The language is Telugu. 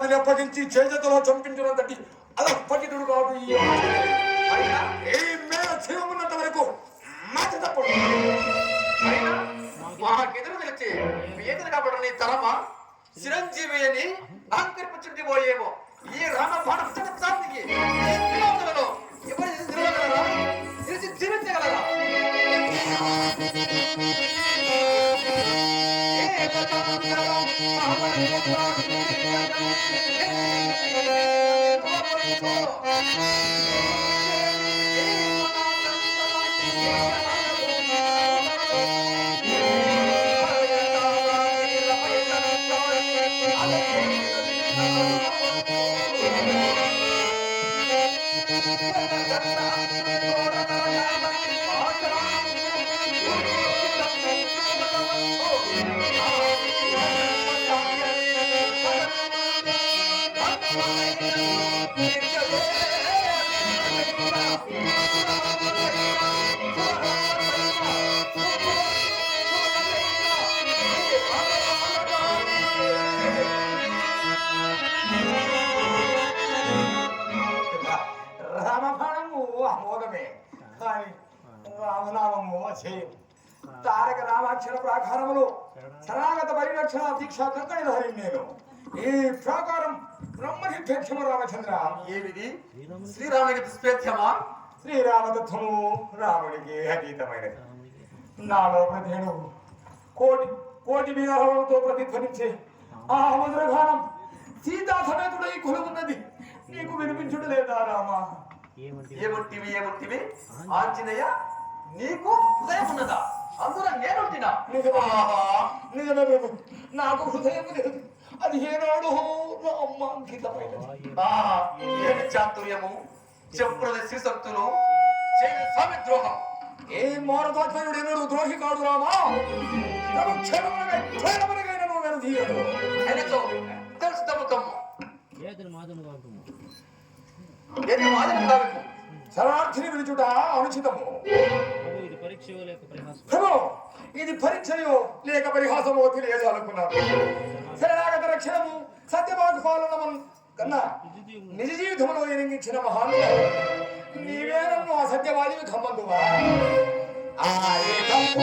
అని అప్పగించి చేజతలో చంపించినంతటి అలప్పటిడు కాదు ఈ అయినా ఈ మేర వరకు మాట తప్పడు. అయినా మాకెదురు నిలిచి ఎదురు కాబట్టి నీ తరమా? చిరంజీవి అని అహంకరించుంటే పోయేమో ఈ రామ పాఠం ఏ రామబాణము అమోఘమే కానీ రామనామము అచేయం తారక రామాక్షర ప్రాకారములు శరణాగత పరిరక్షణ దీక్ష కంకణ ధరి నేను ఈ ప్రాకారం బ్రహ్మనిర్భేక్షము రామచంద్ర ఏమిది? శ్రీరామునికి దుష్ప్రేత్యమా శ్రీరామతత్వము రాముడికి అతీతమైనది. నాలో ప్రతిను కోటి కోటి విగ్రహాలతో ప్రతిధ్వనించే ఆ సీతా సమేతుడై కొలుగున్నది నీకు వినిపించుడు లేదా రామా? ఏముంటివి ఏముంటివి? ఆంజనేయ నీకు హృదయం ఉన్నదా అందులో నేను. నిజమే ప్రభు నాకు హృదయం లేదు. అది ఏనాడు రామ అంకితమైనది ఏమి చాతుర్యము? చెప్పుల శ్రీశక్తులు చేయు స్వామి ద్రోహం. ఏ మానవాత్మయుడు ఎన్నడు ద్రోహి కాడు రామా? తను క్షణమునగా క్షణమునగైన నువ్వు వెనదీయడు ఆయనతో తెలుసు తమ్ము తమ్ము. ఏదైనా మాదము కాదు ఏది మాదిరి కావికు శరణార్థిని విడుచుట అనుచితము. ప్రభు ఇది పరీక్షయో లేక పరిహాసమో తెలియజాలనుకున్నాను శరణాగత రక్షణము పరిపాలన కన్నా నిజ జీవితంలో ఎనిగించిన మహాను నీవే నన్ను అసత్యవాదివి కమ్మందువా